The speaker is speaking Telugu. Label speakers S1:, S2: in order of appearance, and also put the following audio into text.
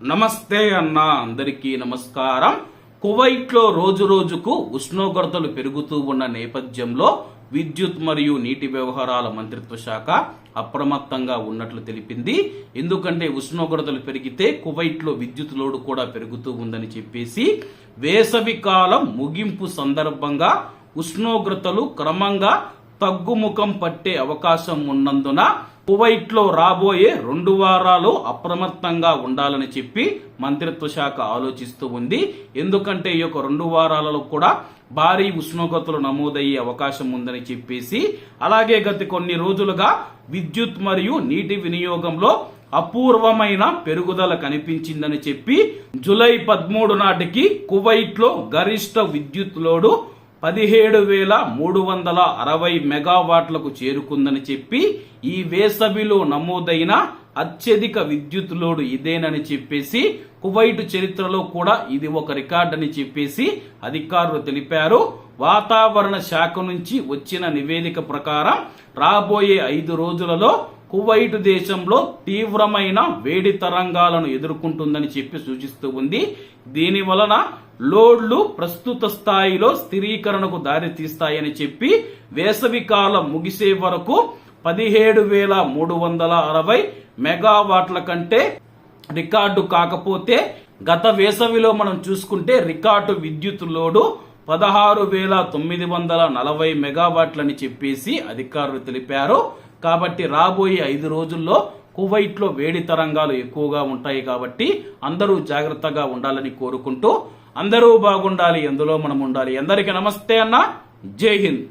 S1: నమస్తే అన్న అందరికీ నమస్కారం. కువైట్లో రోజు రోజుకు ఉష్ణోగ్రతలు పెరుగుతూ ఉన్న నేపథ్యంలో విద్యుత్ మరియు నీటి వ్యవహారాల మంత్రిత్వ శాఖ అప్రమత్తంగా ఉన్నట్లు తెలిపింది. ఎందుకంటే ఉష్ణోగ్రతలు పెరిగితే కువైట్లో విద్యుత్ లోడు కూడా పెరుగుతూ ఉందని చెప్పేసి వేసవి కాలం ముగింపు సందర్భంగా ఉష్ణోగ్రతలు క్రమంగా తగ్గుముఖం పట్టే అవకాశం ఉన్నందున కువైట్లో రాబోయే రెండు వారాలు అప్రమత్తంగా ఉండాలని చెప్పి మంత్రిత్వ శాఖ ఆలోచిస్తూ ఉంది. ఎందుకంటే ఈ యొక్క రెండు వారాలలో కూడా భారీ ఉష్ణోగ్రతలు నమోదయ్యే అవకాశం ఉందని చెప్పేసి అలాగే గత కొన్ని రోజులుగా విద్యుత్ మరియు నీటి వినియోగంలో అపూర్వమైన పెరుగుదల కనిపించిందని చెప్పి జూలై పదమూడు నాటికి కువైట్లో గరిష్ట విద్యుత్ లోడు పదిహేడు వేల మూడు వందల అరవై మెగావాట్లకు చేరుకుందని చెప్పి ఈ వేసవిలో నమోదైన అత్యధిక విద్యుత్ లోడు ఇదేనని చెప్పేసి కువైట్ చరిత్రలో కూడా ఇది ఒక రికార్డ్ అని చెప్పేసి అధికారులు తెలిపారు. వాతావరణ శాఖ నుంచి వచ్చిన నివేదిక ప్రకారం రాబోయే ఐదు రోజులలో కువైట్ దేశంలో తీవ్రమైన వేడి తరంగాలను ఎదుర్కొంటుందని చెప్పి సూచిస్తూ ఉంది. దీని వలన లోడ్లు ప్రస్తుత స్థాయిలో స్థిరీకరణకు దారి తీస్తాయని చెప్పి వేసవి కాలం ముగిసే వరకు పదిహేడు వేల మూడు వందల అరవై మెగావాట్ల కంటే రికార్డు కాకపోతే గత వేసవిలో మనం చూసుకుంటే రికార్డు విద్యుత్ లోడు పదహారు వేల తొమ్మిది వందల నలభై మెగావాట్లని చెప్పేసి అధికారులు తెలిపారు. కాబట్టి రాబోయే ఐదు రోజుల్లో కువైట్లో వేడి తరంగాలు ఎక్కువగా ఉంటాయి కాబట్టి అందరూ జాగ్రత్తగా ఉండాలని కోరుకుంటూ అందరూ బాగుండాలి ఎందులో మనం ఉండాలి. అందరికీ నమస్తే అన్న. జై హింద్.